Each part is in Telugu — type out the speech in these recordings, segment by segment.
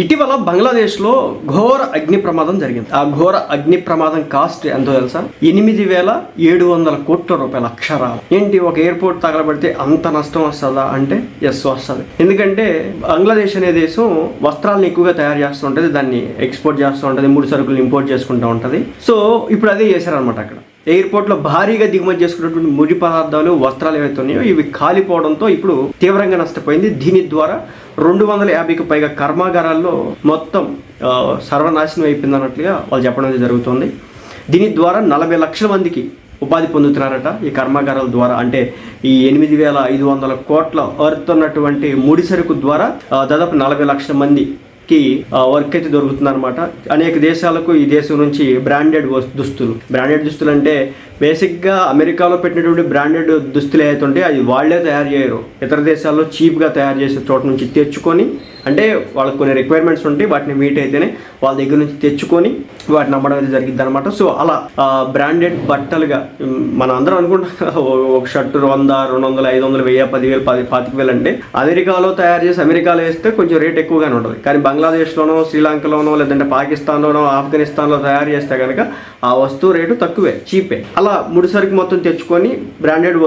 ఇటీవల బంగ్లాదేశ్లో ఘోర అగ్ని ప్రమాదం జరిగింది. ఆ ఘోర అగ్ని ప్రమాదం కాస్ట్ ఎంతో తెలుసా? ఎనిమిది వేల ఏడు వందల కోట్ల రూపాయల అక్షరాలు. ఏంటి ఒక ఎయిర్పోర్ట్ తగలబడితే అంత నష్టం వస్తుందా అంటే ఎస్ వస్తుంది. ఎందుకంటే బంగ్లాదేశ్ అనే దేశం వస్త్రాలను ఎక్కువగా తయారు చేస్తూ ఉంటుంది దాన్ని ఎక్స్పోర్ట్ చేస్తూ ఉంటుంది ముడి సరుకులు ఇంపోర్ట్ చేసుకుంటూ ఉంటుంది. సో ఇప్పుడు అదే చేశారనమాట అక్కడ. ఎయిర్పోర్ట్లో భారీగా దిగుమతి చేసుకున్నటువంటి ముడి పదార్థాలు వస్త్రాలు ఏవైతే ఉన్నాయో ఇవి కాలిపోవడంతో ఇప్పుడు తీవ్రంగా నష్టపోయింది. దీని ద్వారా రెండు వందల యాభైకి పైగా కర్మాగారాల్లో మొత్తం సర్వనాశనం అయిపోయింది అన్నట్లుగా వాళ్ళు చెప్పడం జరుగుతుంది. దీని ద్వారా నలభై లక్షల మందికి ఉపాధి పొందుతున్నారట ఈ కర్మాగారాల ద్వారా. అంటే ఈ ఎనిమిది వేల ఐదు వందల కోట్ల వర్త్ ఉన్నటువంటి ముడి సరుకు ద్వారా దాదాపు నలభై లక్షల మందికి వర్క్ అయితే దొరుకుతుంది అనమాట అనేక దేశాలకు ఈ దేశం నుంచి బ్రాండెడ్ దుస్తులు. బ్రాండెడ్ దుస్తులు అంటే బేసిక్గా అమెరికాలో పెట్టినటువంటి బ్రాండెడ్ దుస్తులు ఏవైతే అది వాళ్ళే తయారు చేయరు. ఇతర దేశాల్లో చీప్గా తయారు చేసే చోట నుంచి తెచ్చుకొని అంటే వాళ్ళకి కొన్ని రిక్వైర్మెంట్స్ ఉంటాయి వాటిని మీట్ అయితేనే వాళ్ళ దగ్గర నుంచి తెచ్చుకొని వాటిని అమ్మడం అయితే జరిగింది అనమాట సో అలా బ్రాండెడ్ బట్టలుగా మనం అందరం అనుకుంటాం ఒక షర్టు వంద రెండు వందలు ఐదు వందలు వెయ్యి పదివేలు పది పాతిక వేలు అంటే అమెరికాలో తయారు చేసి అమెరికాలో వేస్తే కొంచెం రేట్ ఎక్కువగానే ఉంటుంది. కానీ బంగ్లాదేశ్లోనో శ్రీలంకలోనో లేదంటే పాకిస్తాన్లోనో ఆఫ్ఘనిస్తాన్లో తయారు చేస్తే కనుక ఆ వస్తువు రేటు తక్కువే చీపే. అలా ముడిసరికి మొత్తం తెచ్చుకొని బ్రాండెడ్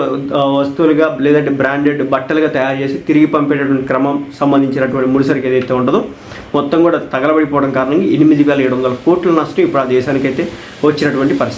వస్తువులుగా లేదంటే బ్రాండెడ్ బట్టలుగా తయారు చేసి తిరిగి పంపేటటువంటి క్రమం సంబంధించినటువంటి ముడిసరికి ఏదైతే ఉంటుందో మొత్తం కూడా తగలబడిపోవడం కారణంగా ఎనిమిది వేల ఏడు వందల కోట్ల ఫస్ట్ ఇప్పుడు ఆ దేశానికైతే వచ్చినటువంటి పరిస్థితి.